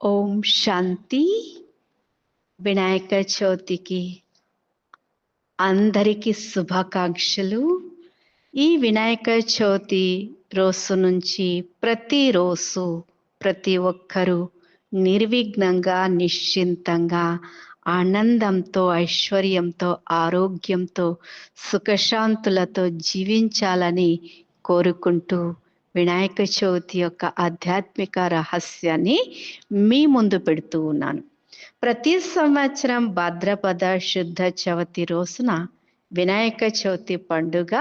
ఓం శాంతి. వినాయక చవితికి అందరికీ శుభాకాంక్షలు. ఈ వినాయక చవితి రోజు నుంచి ప్రతిరోజు ప్రతి ఒక్కరూ నిర్విఘ్నంగా నిశ్చింతంగా ఆనందంతో ఐశ్వర్యంతో ఆరోగ్యంతో సుఖశాంతులతో జీవించాలని కోరుకుంటూ వినాయక చవితి యొక్క ఆధ్యాత్మిక రహస్యాన్ని మీ ముందు పెడుతూ ఉన్నాను. ప్రతి సంవత్సరం భాద్రపద శుద్ధ చవితి రోజున వినాయక చవితి పండుగ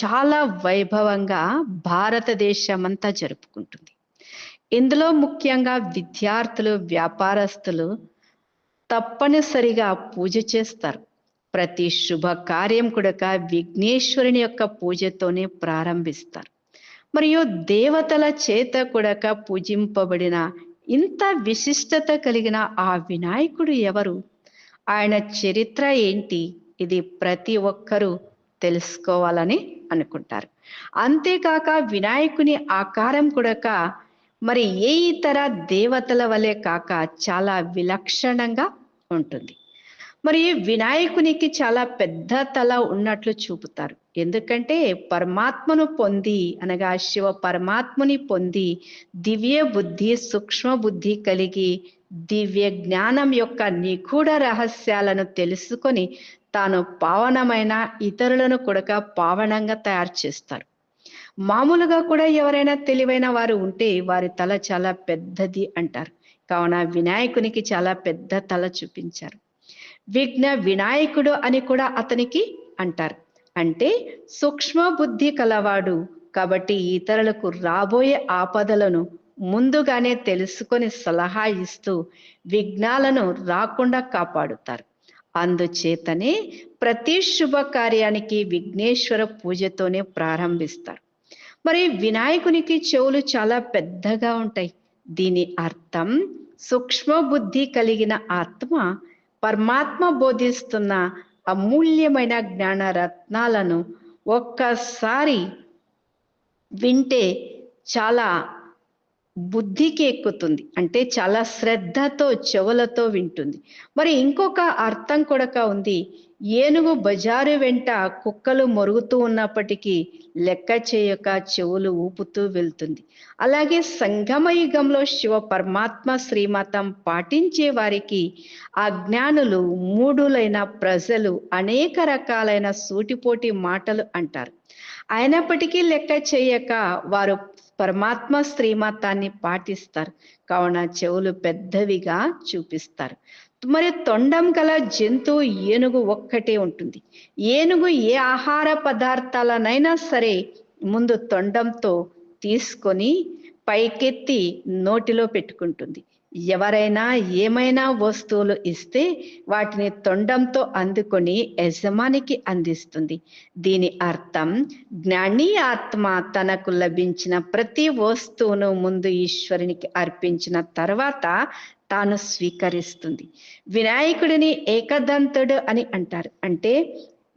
చాలా వైభవంగా భారతదేశమంతా జరుపుకుంటుంది. ఇందులో ముఖ్యంగా విద్యార్థులు వ్యాపారస్తులు తప్పనిసరిగా పూజ చేస్తారు. ప్రతి శుభకార్యం కూడా విఘ్నేశ్వరుని యొక్క పూజతోనే ప్రారంభిస్తారు. మరియు దేవతల చేత కూడక పూజింపబడిన ఇంత విశిష్టత కలిగిన ఆ వినాయకుడు ఎవరు? ఆయన చరిత్ర ఏంటి? ఇది ప్రతి ఒక్కరూ తెలుసుకోవాలని అనుకుంటారు. అంతేకాక వినాయకుని ఆకారం కూడా మరి ఏ ఇతర దేవతల వలె కాక చాలా విలక్షణంగా ఉంటుంది. మరి వినాయకునికి చాలా పెద్ద తల ఉన్నట్లు చూపుతారు. ఎందుకంటే పరమాత్మను పొంది అనగా శివ పరమాత్మని పొంది దివ్య బుద్ధి సూక్ష్మ బుద్ధి కలిగి దివ్య జ్ఞానం యొక్క నిగూఢ రహస్యాలను తెలుసుకొని తాను పావనమైన ఇతరులను కూడా పావనంగా తయారు చేస్తారు. మామూలుగా కూడా ఎవరైనా తెలివైన వారు ఉంటే వారి తల చాలా పెద్దది అంటారు. కావున వినాయకునికి చాలా పెద్ద తల చూపించారు. విఘ్న వినాయకుడు అని కూడా అతనికి అంటారు. అంటే సూక్ష్మ బుద్ధి కలవాడు కాబట్టి ఇతరులకు రాబోయే ఆపదలను ముందుగానే తెలుసుకొని సలహా ఇస్తూ విఘ్నాలను రాకుండా కాపాడుతారు. అందుచేతనే ప్రతి శుభకార్యానికి విఘ్నేశ్వర పూజతోనే ప్రారంభిస్తారు. మరి వినాయకునికి చెవులు చాలా పెద్దగా ఉంటాయి. దీని అర్థం సూక్ష్మ బుద్ధి కలిగిన ఆత్మ పరమాత్మ బోధిస్తున్న అమూల్యమైన జ్ఞాన రత్నాలను ఒక్కసారి వింటే చాలా బుద్ధికి ఎక్కుతుంది. అంటే చాలా శ్రద్ధతో చెవులతో వింటుంది. మరి ఇంకొక అర్థం కూడా ఉంది. ఏనుగు బజారు వెంట కుక్కలు మొరుగుతూ ఉన్నప్పటికీ లెక్క చేయక చెవులు ఊపుతూ వెళ్తుంది. అలాగే సంగమయుగంలో శివ పరమాత్మ శ్రీమతం పాటించే వారికి అజ్ఞానులు మూడులైన ప్రజలు అనేక రకాలైన సూటిపోటి మాటలు అంటారు. అయినప్పటికీ లెక్క చేయక వారు పరమాత్మ స్త్రీమతాన్ని పాటిస్తారు. కావున చెవులు పెద్దవిగా చూపిస్తారు. మరి తొండం గల జంతువు ఏనుగు ఒక్కటే ఉంటుంది. ఏనుగు ఏ ఆహార పదార్థాలనైనా సరే ముందు తొండంతో తీసుకొని పైకెత్తి నోటిలో పెట్టుకుంటుంది. ఎవరైనా ఏమైనా వస్తువులు ఇస్తే వాటిని తొండంతో అందుకొని యజమానికి అందిస్తుంది. దీని అర్థం జ్ఞాని ఆత్మ తనకు లభించిన ప్రతి వస్తువును ముందు ఈశ్వరునికి అర్పించిన తర్వాత తాను స్వీకరిస్తుంది. వినాయకుడిని ఏకదంతుడు అని అంటారు. అంటే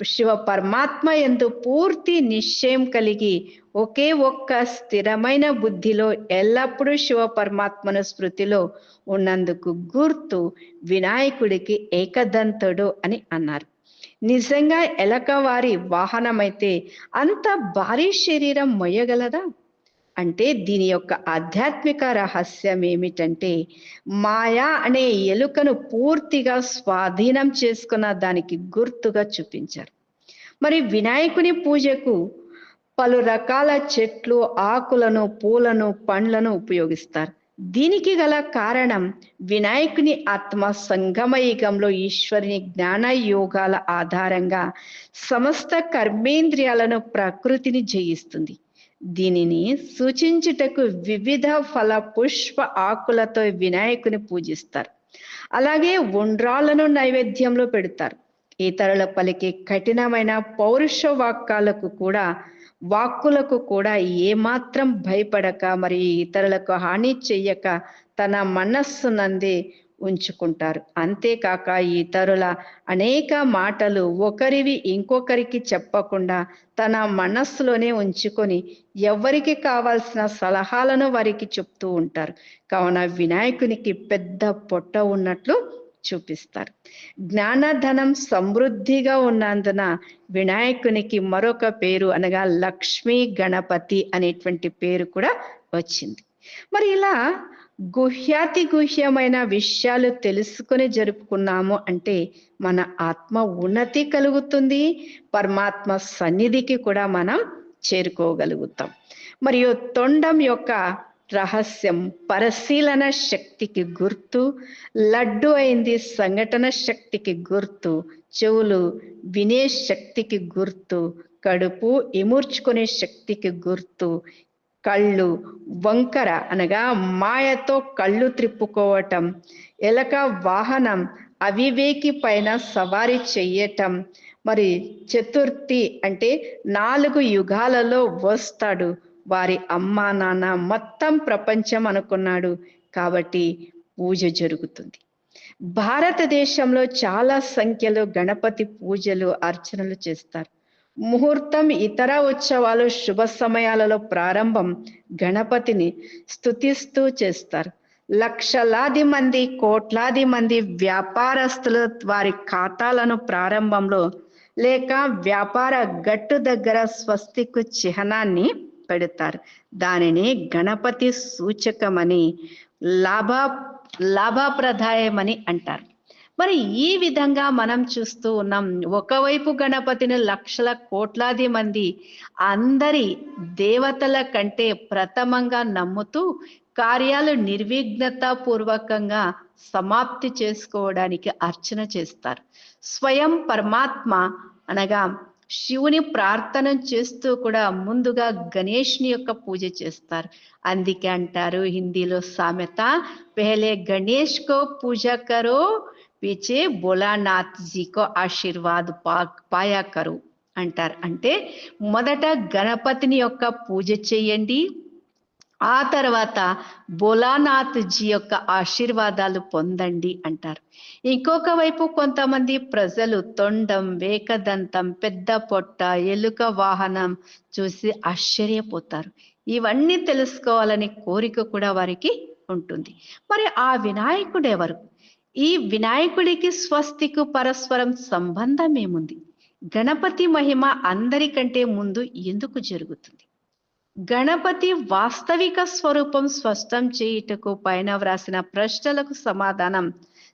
శివ పరమాత్మ ఎందు పూర్తి నిశ్చయం కలిగి ఒకే ఒక్క స్థిరమైన బుద్ధిలో ఎల్లప్పుడూ శివ పరమాత్మను స్మృతిలో ఉన్నందుకు గుర్తు వినాయకుడికి ఏకదంతుడు అని అన్నారు. నిజంగా ఎలక వారి వాహనమైతే అంత భారీ శరీరం మొయ్యగలదా? అంటే దీని యొక్క ఆధ్యాత్మిక రహస్యం ఏమిటంటే మాయా అనే ఎలుకను పూర్తిగా స్వాధీనం చేసుకున్న దానికి గుర్తుగా చూపించారు. మరి వినాయకుని పూజకు పలు రకాల చెట్లు ఆకులను పూలను పండ్లను ఉపయోగిస్తారు. దీనికి గల కారణం వినాయకుని ఆత్మ సంగమయుగంలో ఈశ్వరుని జ్ఞాన యోగాల ఆధారంగా సమస్త కర్మేంద్రియాలను ప్రకృతిని జయిస్తుంది. దీనిని సూచించుటకు వివిధ ఫల పుష్ప ఆకులతో వినాయకుని పూజిస్తారు. అలాగే ఉండ్రాలను నైవేద్యంలో పెడతారు. ఇతరుల పలికి కఠినమైన పౌరుష వాక్కాలకు కూడా వాక్కులకు కూడా ఏమాత్రం భయపడక మరియు ఇతరులకు హాని చెయ్యక తన మనస్సు నంది ఉంచుకుంటారు. అంతేకాక ఇతరుల అనేక మాటలు ఒకరివి ఇంకొకరికి చెప్పకుండా తన మనస్సులోనే ఉంచుకొని ఎవరికి కావాల్సిన సలహాలను వారికి చెప్తూ ఉంటారు. కావున వినాయకునికి పెద్ద పొట్ట ఉన్నట్లు చూపిస్తారు. జ్ఞానధనం సమృద్ధిగా ఉన్నందున వినాయకునికి మరొక పేరు అనగా లక్ష్మీ గణపతి అనేటువంటి పేరు కూడా వచ్చింది. మరి ఇలా గుహ్యాతి గుహ్యమైన విషయాలు తెలుసుకొని జరుపుకున్నాము అంటే మన ఆత్మ ఉన్నతి కలుగుతుంది పరమాత్మ సన్నిధికి కూడా మనం చేరుకోగలుగుతాం. మరియు తొండం యొక్క రహస్యం పరిశీలన శక్తికి గుర్తు లడ్డు అయింది సంఘటన శక్తికి గుర్తు చెవులు వినే శక్తికి గుర్తు కడుపు ఇమూర్చుకునే శక్తికి గుర్తు కళ్ళు వంకర అనగా మాయతో కళ్ళు త్రిప్పుకోవటం ఎలక వాహనం అవివేకి పైన సవారీ చెయ్యటం. మరి చతుర్థి అంటే నాలుగు యుగాలలో వస్తాడు వారి అమ్మ నాన్న మొత్తం ప్రపంచం అనుకున్నాడు కాబట్టి పూజ జరుగుతుంది. భారతదేశంలో చాలా సంఖ్యలో గణపతి పూజలు అర్చనలు చేస్తారు. ముహూర్తం ఇతర ఉత్సవాలు శుభ సమయాలలో ప్రారంభం గణపతిని స్థుతిస్తూ చేస్తారు. లక్షలాది మంది కోట్లాది మంది వ్యాపారస్తులు వారి ఖాతాలను ప్రారంభంలో లేక వ్యాపార గట్టు దగ్గర స్వస్తికు చిహ్నాన్ని పెడతారు. దానిని గణపతి సూచకమని లాభ లాభప్రదాయమని అంటారు. మరి ఈ విధంగా మనం చూస్తూ ఉన్నాం. ఒకవైపు గణపతిని లక్షల కోట్లాది మంది అందరి దేవతల కంటే ప్రథమంగా నమ్ముతూ కార్యాలు నిర్విఘ్నత పూర్వకంగా సమాప్తి చేసుకోవడానికి అర్చన చేస్తారు. స్వయం పరమాత్మ అనగా శివుని ప్రార్థన చేస్తూ కూడా ముందుగా గణేష్ని యొక్క పూజ చేస్తారు. అందుకే అంటారు హిందీలో సామెత పెహలే గణేష్ కో పూజ కరో పీచే భోలానాథ్ జీకో ఆశీర్వాద్ పా పాయా కరు అంటారు. అంటే మొదట గణపతిని యొక్క పూజ చేయండి ఆ తర్వాత భోలానాథ్ జీ యొక్క ఆశీర్వాదాలు పొందండి అంటారు. ఇంకొక వైపు కొంతమంది ప్రజలు తొండం వేకదంతం పెద్ద పొట్ట ఎలుక వాహనం చూసి ఆశ్చర్యపోతారు. ఇవన్నీ తెలుసుకోవాలని కోరిక కూడా వారికి ఉంటుంది. మరి ఆ వినాయకుడు ఎవరు? ఈ వినాయకుడికి స్వస్తికు పరస్పరం సంబంధం ఏముంది? గణపతి మహిమ అందరికంటే ముందు ఎందుకు జరుగుతుంది? గణపతి వాస్తవిక స్వరూపం స్పష్టం చేయుటకు పైన వ్రాసిన ప్రశ్నలకు సమాధానం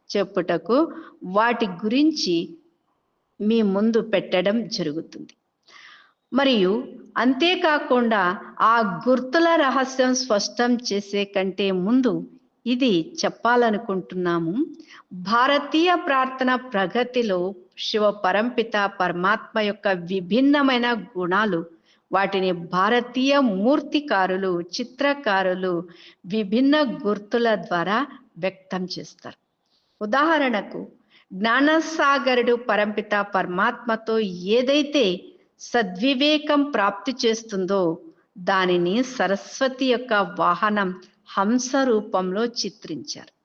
చెప్పుటకు వాటి గురించి మీ ముందు పెట్టడం జరుగుతుంది. మరియు అంతేకాకుండా ఆ గుర్తుల రహస్యం స్పష్టం చేసే కంటే ముందు ఇది చెప్పాలనుకుంటున్నాము. భారతీయ ప్రార్థన ప్రగతిలో శివ పరంపిత పరమాత్మ యొక్క విభిన్నమైన గుణాలు వాటిని భారతీయ మూర్తికారులు చిత్రకారులు విభిన్న గుర్తుల ద్వారా వ్యక్తం చేస్తారు. ఉదాహరణకు జ్ఞానసాగరుడు పరంపిత పరమాత్మతో ఏదైతే సద్వివేకం ప్రాప్తి చేస్తుందో దానిని సరస్వతి యొక్క వాహనం హంస రూపంలో చిత్రించారు.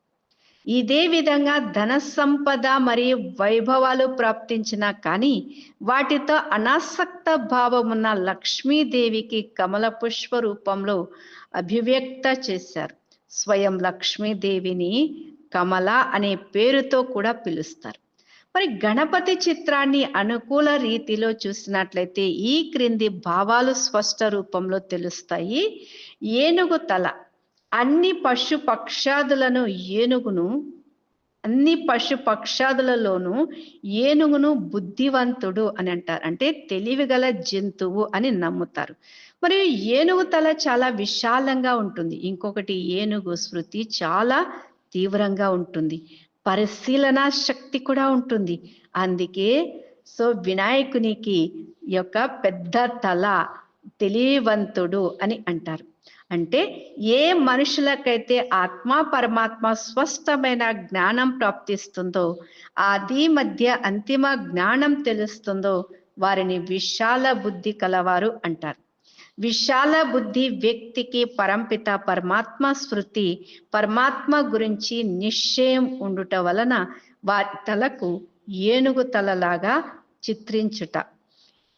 ఇదే విధంగా ధన సంపద మరియు వైభవాలు ప్రాప్తించిన కానీ వాటితో అనాసక్త భావమున్న లక్ష్మీదేవికి కమల పుష్ప రూపంలో అభివ్యక్త చేశారు. స్వయం లక్ష్మీదేవిని కమల అనే పేరుతో కూడా పిలుస్తారు. మరి గణపతి చిత్రాన్ని అనుకూల రీతిలో చూసినట్లయితే ఈ క్రింది భావాలు స్పష్ట రూపంలో తెలుస్తాయి. ఏనుగు తల అన్ని పశు పక్షాదులను ఏనుగును అన్ని పశు పక్షాదులలోనూ ఏనుగును బుద్ధివంతుడు అని అంటారు. అంటే తెలివిగల జంతువు అని నమ్ముతారు. మరియు ఏనుగు తల చాలా విశాలంగా ఉంటుంది. ఇంకొకటి ఏనుగు స్మృతి చాలా తీవ్రంగా ఉంటుంది. పరిశీలన శక్తి కూడా ఉంటుంది. అందుకే సో వినాయకునికి యొక్క పెద్ద తల తెలివంతుడు అని అంటారు. అంటే ఏ మనుషులకైతే ఆత్మ పరమాత్మ స్పష్టమైన జ్ఞానం ప్రాప్తిస్తుందో ఆది మధ్య అంతిమ జ్ఞానం తెలుస్తుందో వారిని విశాల బుద్ధి కలవారు అంటారు. విశాల బుద్ధి వ్యక్తికి పరంపిత పరమాత్మ స్మృతి పరమాత్మ గురించి నిశ్చయం ఉండుట వలన వారి తలకు ఏనుగు తలలాగా చిత్రించుట.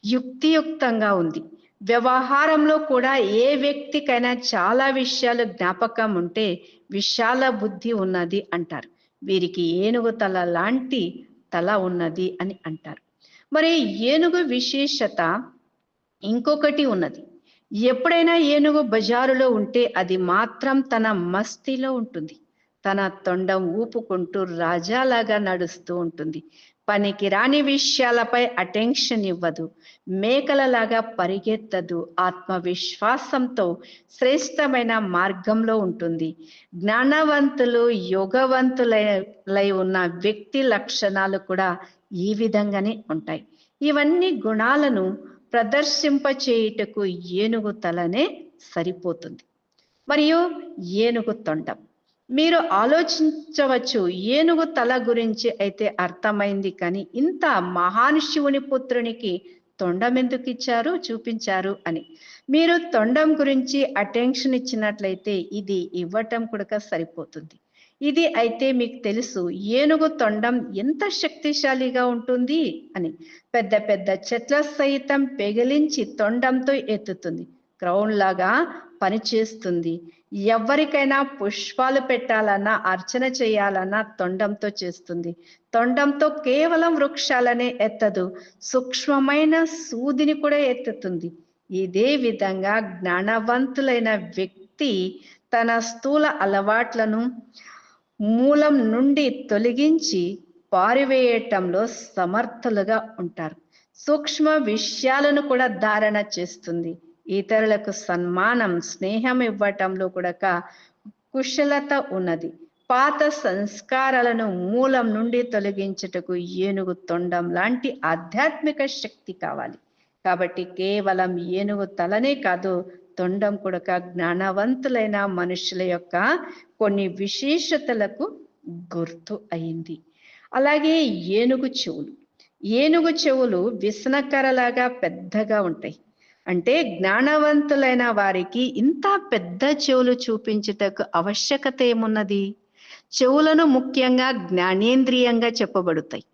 యుక్తియుక్తంగా ఉంది. వ్యవహారంలో కూడా ఏ వ్యక్తికైనా చాలా విషయాలు జ్ఞాపకం ఉంటే విశాల బుద్ధి ఉన్నది అంటారు. వీరికి ఏనుగు తల లాంటి తల ఉన్నది అని అంటారు. మరి ఏనుగు విశేషత ఇంకొకటి ఉన్నది. ఎప్పుడైనా ఏనుగు బజారులో ఉంటే అది మాత్రం తన మస్తిలో ఉంటుంది. తన తొండం ఊపుకుంటూ రాజాలాగా నడుస్తూ ఉంటుంది. పనికి రాని విషయాలపై అటెన్షన్ ఇవ్వదు. మేకలలాగా పరిగెత్తదు. ఆత్మవిశ్వాసంతో శ్రేష్టమైన మార్గంలో ఉంటుంది. జ్ఞానవంతులు యోగవంతులై ఉన్న వ్యక్తి లక్షణాలు కూడా ఈ విధంగానే ఉంటాయి. ఇవన్నీ గుణాలను ప్రదర్శింపచేయుటకు ఏనుగు తలనే సరిపోతుంది. మరియు ఏనుగు తొండం. మీరు ఆలోచించవచ్చు ఏనుగు తల గురించి అయితే అర్థమైంది. కానీ ఇంత మహాన్ శివుని పుత్రునికి తొండం ఎందుకు ఇచ్చారు చూపించారు అని. మీరు తొండం గురించి అటెన్షన్ ఇచ్చినట్లయితే ఇది ఇవ్వటం కూడా సరిపోతుంది. ఇది అయితే మీకు తెలుసు ఏనుగు తొండం ఎంత శక్తిశాలిగా ఉంటుంది అని. పెద్ద పెద్ద చెట్ల సైతం పెగిలించి తొండంతో ఎత్తుతుంది. క్రౌన్ లాగా పనిచేస్తుంది. ఎవరికైనా పుష్పాలు పెట్టాలన్నా అర్చన చేయాలన్నా తొండంతో చేస్తుంది. తొండంతో కేవలం వృక్షాలనే ఎత్తదు సూక్ష్మమైన సూదిని కూడా ఎత్తుతుంది. ఇదే విధంగా జ్ఞానవంతులైన వ్యక్తి తన స్థూల అలవాట్లను మూలం నుండి తొలగించి పారివేయటంలో సమర్థులుగా ఉంటారు. సూక్ష్మ విషయాలను కూడా ధారణ చేస్తుంది. ఇతరులకు సన్మానం స్నేహం ఇవ్వటంలో కూడా కుశలత ఉన్నది. పాత సంస్కారాలను మూలం నుండి తొలగించుటకు ఏనుగు తొండం లాంటి ఆధ్యాత్మిక శక్తి కావాలి. కాబట్టి కేవలం ఏనుగు తలనే కాదు తొండం కూడా జ్ఞానవంతులైన మనుషుల యొక్క కొన్ని విశేషతలకు గుర్తు అయింది. అలాగే ఏనుగు చెవులు. ఏనుగు చెవులు విసనకరలాగా పెద్దగా ఉంటాయి. అంటే జ్ఞానవంతులైన వారికి ఇంత పెద్ద చెవులు చూపించుటకు ఆవశ్యకత ఏమున్నది? చెవులను ముఖ్యంగా జ్ఞానేంద్రియంగా చెప్పబడతాయి.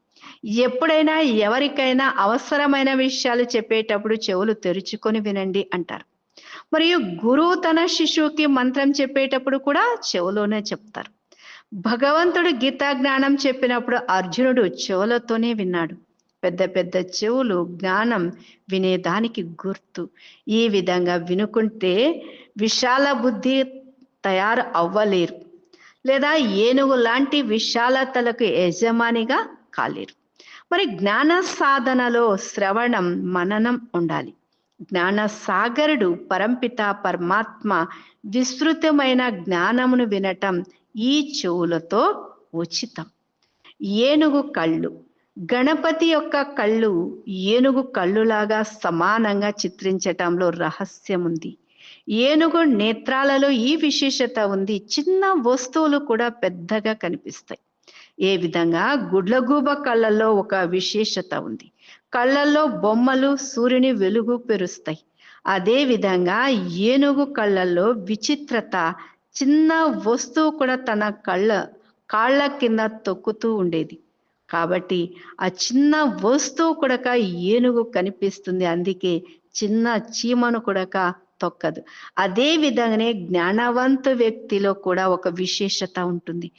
ఎప్పుడైనా ఎవరికైనా అవసరమైన విషయాలు చెప్పేటప్పుడు చెవులు తెరుచుకొని వినండి అంటారు. మరియు గురువు తన శిశువుకి మంత్రం చెప్పేటప్పుడు కూడా చెవులోనే చెప్తారు. భగవంతుడు గీతా జ్ఞానం చెప్పినప్పుడు అర్జునుడు చెవులతోనే విన్నాడు. పెద్ద పెద్ద చెవులు జ్ఞానం వినేదానికి గుర్తు. ఈ విధంగా వినుకుంటే విశాల బుద్ధి తయారు అవ్వలేరు. లేదా ఏనుగు లాంటి విశాలతలకు యజమానిగా కాలేరు. మరి జ్ఞాన సాధనలో శ్రవణం మననం ఉండాలి. జ్ఞాన సాగరుడు పరంపిత పరమాత్మ విస్తృతమైన జ్ఞానమును వినటం ఈ చెవులతో ఉచితం. ఏనుగు కళ్ళు గణపతి యొక్క కళ్ళు ఏనుగు కళ్ళులాగా సమానంగా చిత్రించటంలో రహస్యం ఉంది ఏనుగు నేత్రాలలో ఈ విశేషత ఉంది. చిన్న వస్తువులు కూడా పెద్దగా కనిపిస్తాయి. ఏ విధంగా? గుడ్లగూబ కళ్ళల్లో ఒక విశేషత ఉంది. కళ్ళల్లో బొమ్మలు సూర్యుని వెలుగు పెరుస్తాయి. అదే విధంగా ఏనుగు కళ్ళల్లో విచిత్రత చిన్న వస్తువు కూడా తన కళ్ళ కాళ్ళ కింద తొక్కుతూ ఉండేది. కాబట్టి ఆ చిన్న వస్తువు కూడా ఏనుగు కనిపిస్తుంది. అందుకే చిన్న చీమను కూడా తొక్కదు. అదే విధంగానే జ్ఞానవంత వ్యక్తిలో కూడా ఒక విశేషత ఉంటుంది.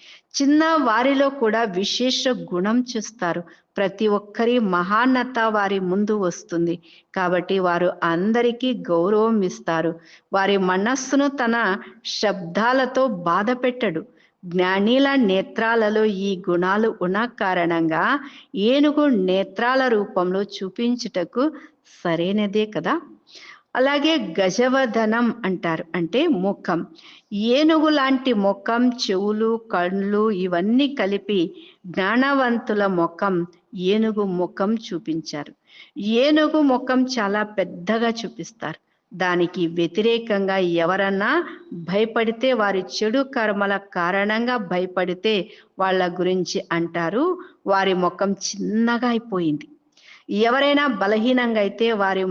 చిన్న వారిలో కూడా విశేష గుణం చూస్తారు. ప్రతి ఒక్కరి మహాన్నత వారి ముందు వస్తుంది. కాబట్టి వారు అందరికీ గౌరవం ఇస్తారు. వారి మనస్సును తన శబ్దాలతో బాధ పెట్టడు జ్ఞానిల నేత్రాలలో ఈ గుణాలు ఉన్న కారణంగా ఏనుగు నేత్రాల రూపంలో చూపించుటకు సరైనదే కదా? అలాగే గజవదనం అంటారు. అంటే ముఖం. ఏనుగు లాంటి ముఖం చెవులు కళ్ళు ఇవన్నీ కలిపి జ్ఞానవంతుల ముఖం ఏనుగు ముఖం చూపించారు. ఏనుగు ముఖం చాలా పెద్దగా చూపిస్తారు. దానికి వ్యతిరేకంగా ఎవరన్నా భయపడితే వారి చెడు కర్మల కారణంగా భయపడితే వాళ్ళ గురించి అంటారు. వారి ముఖం చిన్నగా అయిపోయింది. ఎవరైనా బలహీనంగా అయితే వారి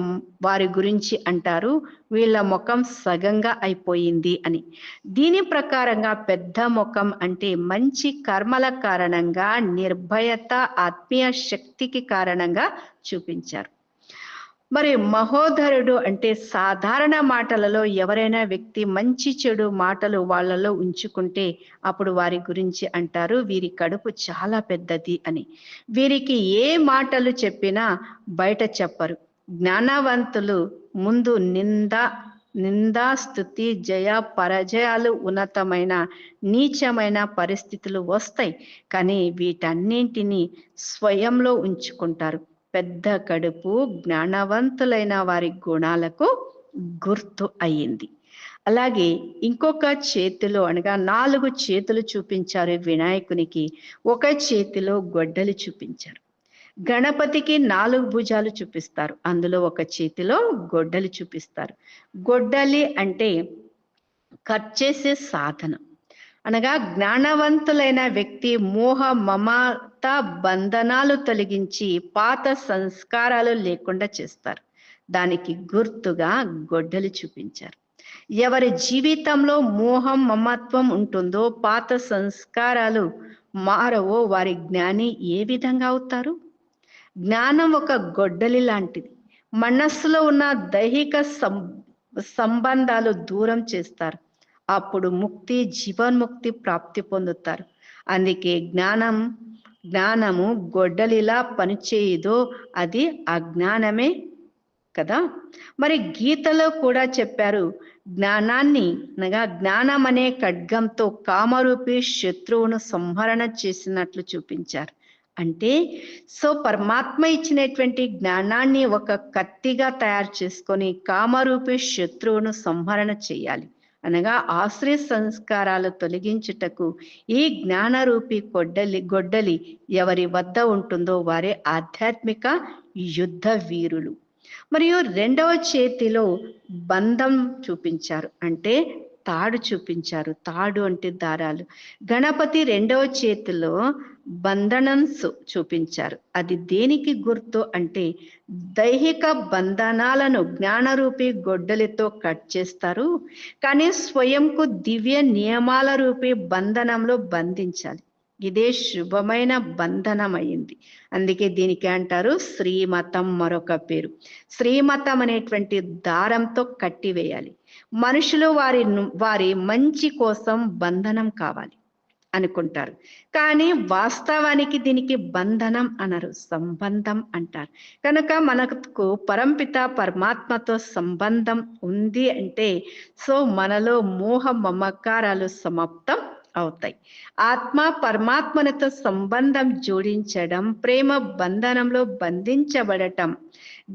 వారి గురించి అంటారు. వీళ్ళ ముఖం సగంగా అయిపోయింది అని. దీని ప్రకారంగా పెద్ద ముఖం అంటే మంచి కర్మల కారణంగా నిర్భయత ఆత్మీయ శక్తికి కారణంగా చూపించారు. మరి మహోదరుడు అంటే సాధారణ మాటలలో ఎవరైనా వ్యక్తి మంచి చెడు మాటలు వాళ్ళలో ఉంచుకుంటే అప్పుడు వారి గురించి అంటారు వీరి కడుపు చాలా పెద్దది అని. వీరికి ఏ మాటలు చెప్పినా బయట చెప్పరు. జ్ఞానవంతులు ముందు నింద నిందా స్థుతి జయ పరాజయాలు ఉన్నతమైన నీచమైన పరిస్థితులు వస్తాయి. కానీ వీటన్నింటినీ స్వయంలో ఉంచుకుంటారు. పెద్ద కడుపు జ్ఞానవంతులైన వారి గుణాలకు గుర్తు అయ్యింది. అలాగే ఇంకొక చేతిలో అనగా నాలుగు చేతులు చూపించారు వినాయకునికి. ఒక చేతిలో గొడ్డలు చూపించారు. గణపతికి నాలుగు భుజాలు చూపిస్తారు. అందులో ఒక చేతిలో గొడ్డలి చూపిస్తారు. గొడ్డలి అంటే కట్ చేసే సాధనం. అనగా జ్ఞానవంతులైన వ్యక్తి మోహ మమ కొత్త బంధనాలు తొలగించి పాత సంస్కారాలు లేకుండా చేస్తారు. దానికి గుర్తుగా గొడ్డలి చూపించారు. ఎవరి జీవితంలో మోహం మమత్వం ఉంటుందో పాత సంస్కారాలు మారవో వారి జ్ఞాని ఏ విధంగా అవుతారు? జ్ఞానం ఒక గొడ్డలి లాంటిది. మనస్సులో ఉన్న దైహిక సంబంధాలు దూరం చేస్తారు. అప్పుడు ముక్తి జీవన్ముక్తి ప్రాప్తి పొందుతారు. అందుకే జ్ఞానం జ్ఞానము గొడ్డలిలా పనిచేయదో అది అజ్ఞానమే కదా? మరి గీతలో కూడా చెప్పారు జ్ఞానాన్ని అనగా జ్ఞానం అనే ఖడ్గంతో కామరూపి శత్రువును సంహరణ చేసినట్లు చూపించారు. అంటే సో పరమాత్మ ఇచ్చినటువంటి జ్ఞానాన్ని ఒక కత్తిగా తయారు చేసుకొని కామరూపి శత్రువును సంహరణ చేయాలి. అనగా ఆశ్రయ సంస్కారాలు తొలగించుటకు ఈ జ్ఞానరూపి గొడ్డలి గొడ్డలి ఎవరి వద్ద ఉంటుందో వారే ఆధ్యాత్మిక యుద్ధ వీరులు. మరియు రెండవ చేతిలో బంధం చూపించారు అంటే తాడు చూపించారు. తాడు అంటే దారాలు. గణపతి రెండవ చేతిలో బంధనం చూపించారు. అది దేనికి గుర్తు అంటే దైహిక బంధనాలను జ్ఞానరూపి గొడ్డలితో కట్ చేస్తారు. కానీ స్వయంకు దివ్య నియమాల రూపి బంధనంలో బంధించాలి. ఇదే శుభమైన బంధనం అయింది అందుకే దీనికి అంటారు శ్రీమతం మరొక పేరు. శ్రీమతం అనేటువంటి దారంతో కట్టివేయాలి. మనుషులు వారి వారి మంచి కోసం బంధనం కావాలి. అనుకుంటారు. కానీ వాస్తవానికి దీనికి బంధనం అనరు సంబంధం అంటారు. కనుక మనకు పరంపిత పరమాత్మతో సంబంధం ఉంది అంటే సో మనలో మోహ మమకారాలు సమాప్తం అవుతాయి. ఆత్మ పరమాత్మనతో సంబంధం జోడించడం ప్రేమ బంధనంలో బంధించబడటం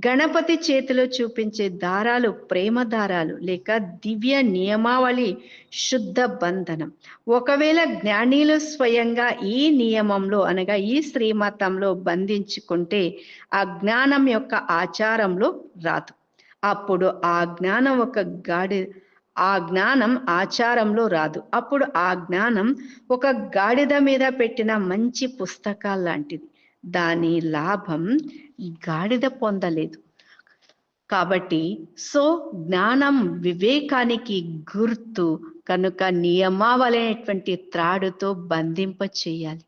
గణపతి చేతిలో చూపించే దారాలు ప్రేమ దారాలు లేక దివ్య నియమావళి శుద్ధ బంధనం. ఒకవేళ జ్ఞానీలు స్వయంగా ఈ నియమంలో అనగా ఈ శ్రీమతంలో బంధించుకుంటే ఆ జ్ఞానం యొక్క ఆచారంలో రాదు. అప్పుడు ఆ జ్ఞానం ఒక గాడి ఆ జ్ఞానం ఆచారంలో రాదు. అప్పుడు ఆ జ్ఞానం ఒక గాడిద మీద పెట్టిన మంచి పుస్తకాలు లాంటిది దాని లాభం గాడిద పొందలేదు. కాబట్టి సో జ్ఞానం వివేకానికి గుర్తు కనుక నియమావలైనటువంటి త్రాడుతో బంధింప చేయాలి.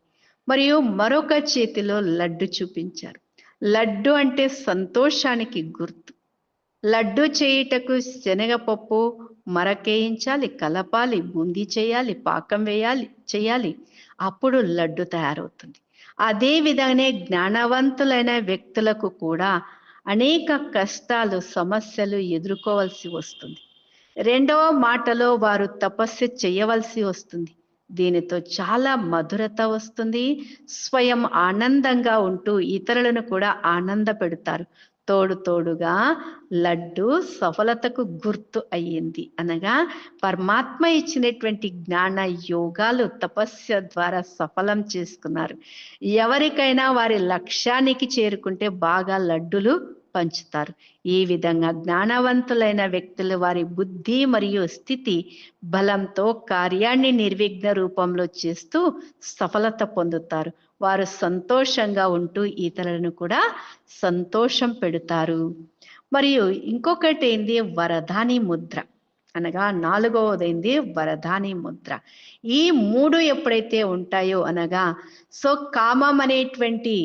మరియు మరొక చేతిలో లడ్డు చూపించారు. లడ్డు అంటే సంతోషానికి గుర్తు. లడ్డు చేయుటకు శనగపప్పు మరకేయించాలి కలపాలి బూందీ చేయాలి పాకం వేయాలి చేయాలి. అప్పుడు లడ్డు తయారవుతుంది. అదే విధంగానే జ్ఞానవంతులైన వ్యక్తులకు కూడా అనేక కష్టాలు సమస్యలు ఎదుర్కోవలసి వస్తుంది. రెండవ మాటలో వారు తపస్సు చేయవలసి వస్తుంది. దీనితో చాలా మధురత వస్తుంది. స్వయం ఆనందంగా ఉంటూ ఇతరులను కూడా ఆనంద పెడతారు తోడు తోడుగా లడ్డు సఫలతకు గుర్తు అయ్యింది. అనగా పరమాత్మ ఇచ్చినటువంటి జ్ఞాన యోగాలు తపస్య ద్వారా సఫలం చేసుకున్నారు. ఎవరికైనా వారి లక్ష్యానికి చేరుకుంటే బాగా లడ్డులు పంచుతారు. ఈ విధంగా జ్ఞానవంతులైన వ్యక్తులు వారి బుద్ధి మరియు స్థితి బలంతో కార్యాన్ని నిర్విఘ్న రూపంలో చేస్తూ సఫలత పొందుతారు. వారు సంతోషంగా ఉంటూ ఇతరులను కూడా సంతోషం పెడతారు. మరియు ఇంకొకటి ఏంది? వరదాని ముద్ర. అనగా నాలుగవదైంది వరదాని ముద్ర. ఈ మూడు ఎప్పుడైతే ఉంటాయో అనగా సో కామం అనేటువంటి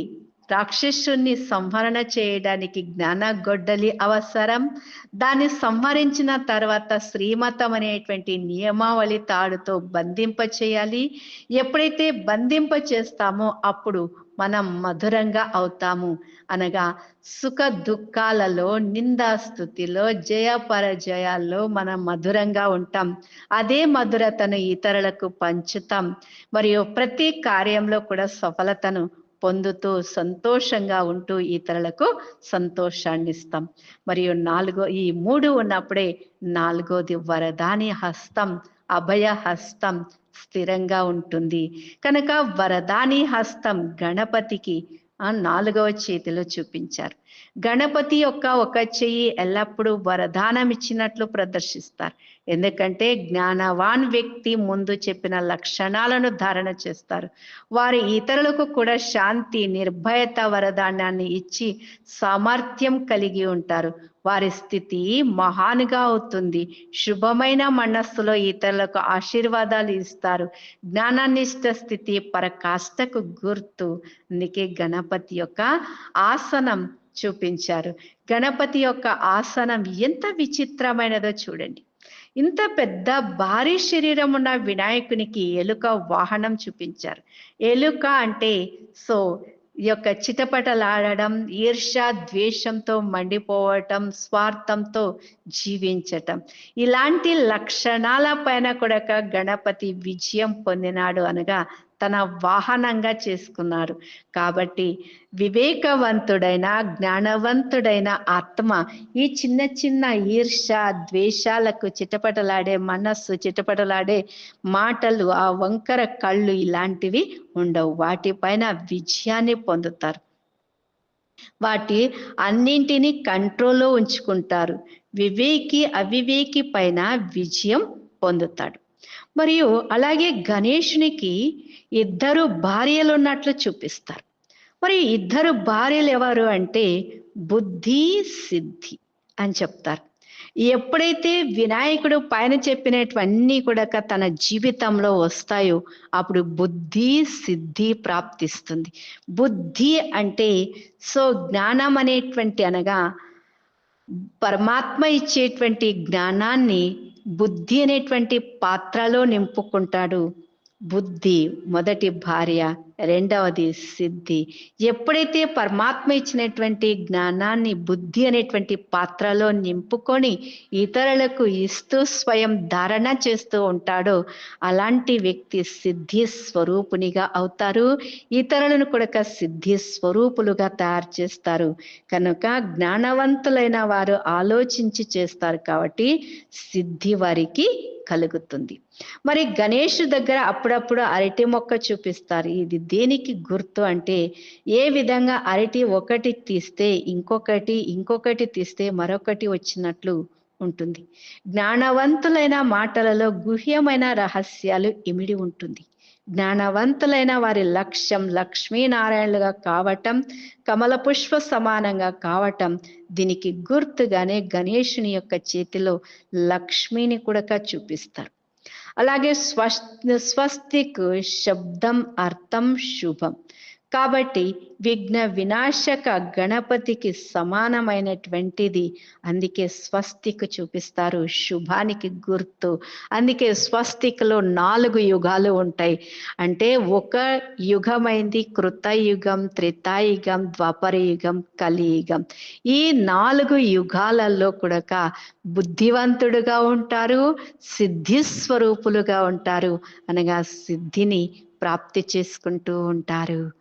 రాక్షసుని సంహరణ చేయడానికి జ్ఞాన గొడ్డలి అవసరం. దాన్ని సంహరించిన తర్వాత శ్రీమతం అనేటువంటి నియమావళి తాడుతో బంధింప చేయాలి. ఎప్పుడైతే బంధింప చేస్తామో అప్పుడు మనం మధురంగా అవుతాము. అనగా సుఖ దుఃఖాలలో నిందాస్థుతిలో జయ పరజయాల్లో మనం మధురంగా ఉంటాం. అదే మధురతను ఇతరులకు పంచుతాం. మరియు ప్రతి కార్యంలో కూడా సఫలతను పొందుతూ సంతోషంగా ఉంటూ ఇతరులకు సంతోషాన్ని ఇస్తాం మరియు నాలుగో ఈ మూడు ఉన్నప్పుడే నాలుగోది వరదాని హస్తం అభయ హస్తం స్థిరంగా ఉంటుంది. కనుక వరదాని హస్తం గణపతికి ఆ నాలుగవ చేతిలో చూపించారు. గణపతి యొక్క ఒక చెయ్యి ఎల్లప్పుడూ వరదానం ఇచ్చినట్లు ప్రదర్శిస్తారు. ఎందుకంటే జ్ఞానవాన్ వ్యక్తి ముందు చెప్పిన లక్షణాలను ధారణ చేస్తారు. వారు ఇతరులకు కూడా శాంతి నిర్భయత వరదానాన్ని ఇచ్చి సామర్థ్యం కలిగి ఉంటారు. వారి స్థితి మహానుగా అవుతుంది. శుభమైన మనస్సులో ఇతరులకు ఆశీర్వాదాలు ఇస్తారు. జ్ఞానానిష్ట స్థితి పరకాష్టకు గుర్తు. అందుకే గణపతి యొక్క ఆసనం చూపించారు. గణపతి యొక్క ఆసనం ఎంత విచిత్రమైనదో చూడండి. ఇంత పెద్ద భారీ శరీరం ఉన్న వినాయకునికి ఎలుక వాహనం చూపించారు. ఎలుక అంటే సో ఈ యొక్క చిటపటలాడడం ఈర్ష ద్వేషంతో మండిపోవటం స్వార్థంతో జీవించటం. ఇలాంటి లక్షణాల పైన కూడా గణపతి విజయం పొందినాడు అనగా తన వాహనంగా చేసుకున్నారు. కాబట్టి వివేకవంతుడైన జ్ఞానవంతుడైన ఆత్మ ఈ చిన్న చిన్న ఈర్ష ద్వేషాలకు చిటపటలాడే మనస్సు చిటపటలాడే మాటలు ఆ వంకర కళ్ళు ఇలాంటివి ఉండవు. వాటిపైన విజయాన్ని పొందుతారు. వాటి అన్నింటినీ కంట్రోల్లో ఉంచుకుంటారు. వివేకి అవివేకి పైన విజయం పొందుతాడు. మరియు అలాగే గణేషునికి ఇద్దరు భార్యలు ఉన్నట్లు చూపిస్తారు. మరి ఇద్దరు భార్యలు ఎవరు అంటే బుద్ధి సిద్ధి అని చెప్తారు. ఎప్పుడైతే వినాయకుడు పైన చెప్పినటువన్నీ కూడా తన జీవితంలో వస్తాయో అప్పుడు బుద్ధి సిద్ధి ప్రాప్తిస్తుంది. బుద్ధి అంటే సో జ్ఞానం అనేటువంటి అనగా పరమాత్మ ఇచ్చేటువంటి జ్ఞానాన్ని బుద్ధి అనేటువంటి పాత్రలో నింపుకుంటాడు. బుద్ధి మొదటి భార్య రెండవది సిద్ధి. ఎప్పుడైతే పరమాత్మ ఇచ్చినటువంటి జ్ఞానాన్ని బుద్ధి అనేటువంటి పాత్రలో నింపుకొని ఇతరులకు ఇస్తూ స్వయం ధారణ చేస్తూ ఉంటాడో అలాంటి వ్యక్తి సిద్ధి స్వరూపునిగా అవుతారు. ఇతరులను కూడా సిద్ధి స్వరూపులుగా తయారు చేస్తారు. కనుక జ్ఞానవంతులైన వారు ఆలోచించి చేస్తారు కాబట్టి సిద్ధి వారికి కలుగుతుంది. మరి గణేష్ దగ్గర అప్పుడప్పుడు అరటి మొక్క చూపిస్తారు. ఇది దేనికి గుర్తు అంటే ఏ విధంగా అరటి ఒకటి తీస్తే ఇంకొకటి ఇంకొకటి తీస్తే మరొకటి వచ్చినట్లు ఉంటుంది. జ్ఞానవంతులైన మాటలలో గుహ్యమైన రహస్యాలు ఇమిడి ఉంటుంది. జ్ఞానవంతులైన వారి లక్ష్యం లక్ష్మీనారాయణలుగా కావటం కమల పుష్ప సమానంగా కావటం దీనికి గుర్తుగానే గణేషుని యొక్క చేతిలో లక్ష్మిని కూడా చూపిస్తారు. అలాగే స్వస్ స్వస్తిక్ శబ్దం అర్థం శుభం. కాబట్టి విఘ్న వినాశక గణపతికి సమానమైనటువంటిది. అందుకే స్వస్తిక్ చూపిస్తారు. శుభానికి గుర్తు. అందుకే స్వస్తిక్లో నాలుగు యుగాలు ఉంటాయి. అంటే ఒక యుగమైంది కృతయుగం త్రితాయుగం ద్వాపర యుగం కలియుగం. ఈ నాలుగు యుగాలలో కూడా బుద్ధివంతుడుగా ఉంటారు సిద్ధి స్వరూపులుగా ఉంటారు అనగా సిద్ధిని ప్రాప్తి చేసుకుంటూ ఉంటారు.